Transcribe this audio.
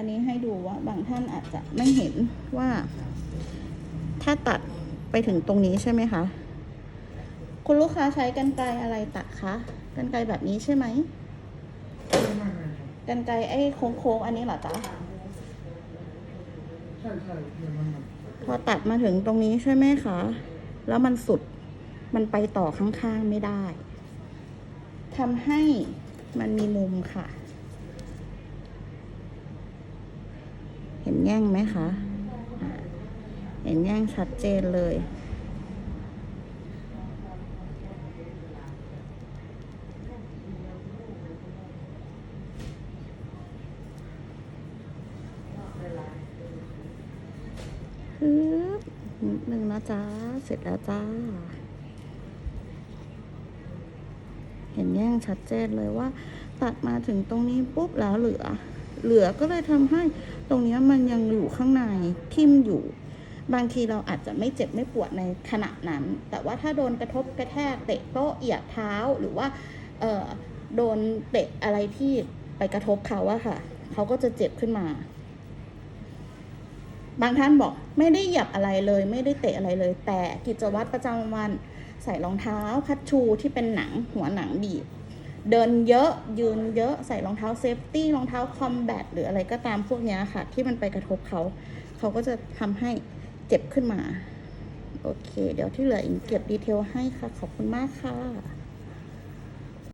อันนี้ให้ดูว่าบางท่านอาจจะไม่เห็นว่า ถ้าตัดไปถึงตรงนี้ใช่ไหมคะ คุณลูกค้าใช้กันไกรอะไรตัดคะกันไกรแบบนี้ใช่ไหมกันไกรไอ้โค้งๆอันนี้เหรอจ๊ะใช่ใช่พอตัดมาถึงตรงนี้ใช่ไหมคะ แล้วมันสุดมันไปต่อข้างๆไม่ได้ทำให้มันมีมุมค่ะ ห็นแง่งไหมคะเห็นแง่งชัดเจนเลย ฮึบนิดนึงนะจ๊ะ เสร็จแล้วจ้า เห็นแย่งชัดเจนเลยว่า ตัดมาถึงตรงนี้ปุ๊บแล้วเหลือ เหลือก็เลยทำให้ตรงนี้มันยังอยู่ข้างในทิ่มอยู่ บางทีเราอาจจะไม่เจ็บไม่ปวดในขณะนั้น แต่ว่าถ้าโดนกระทบกระแทกเตะโต๊ะเหยียบเท้าหรือว่าโดนเตะอะไรที่ไปกระทบเขาอะค่ะ เขาก็จะเจ็บขึ้นมา บางท่านบอกไม่ได้เหยียบอะไรเลย ไม่ได้เตะอะไรเลย แต่กิจวัตรประจำวัน ใส่รองเท้าคัชชูที่เป็นหนังหัวหนังบีบ เดินเยอะยืนเยอะใส่รองเท้าเซฟตี้รองเท้าคอมแบทหรืออะไรก็ตามพวกนี้ค่ะ ที่มันไปกระทบเขา เขาก็จะทำให้เจ็บขึ้นมา โอเค เดี๋ยวที่เหลืออิงเก็บดีเทลให้ค่ะ ขอบคุณมากค่ะ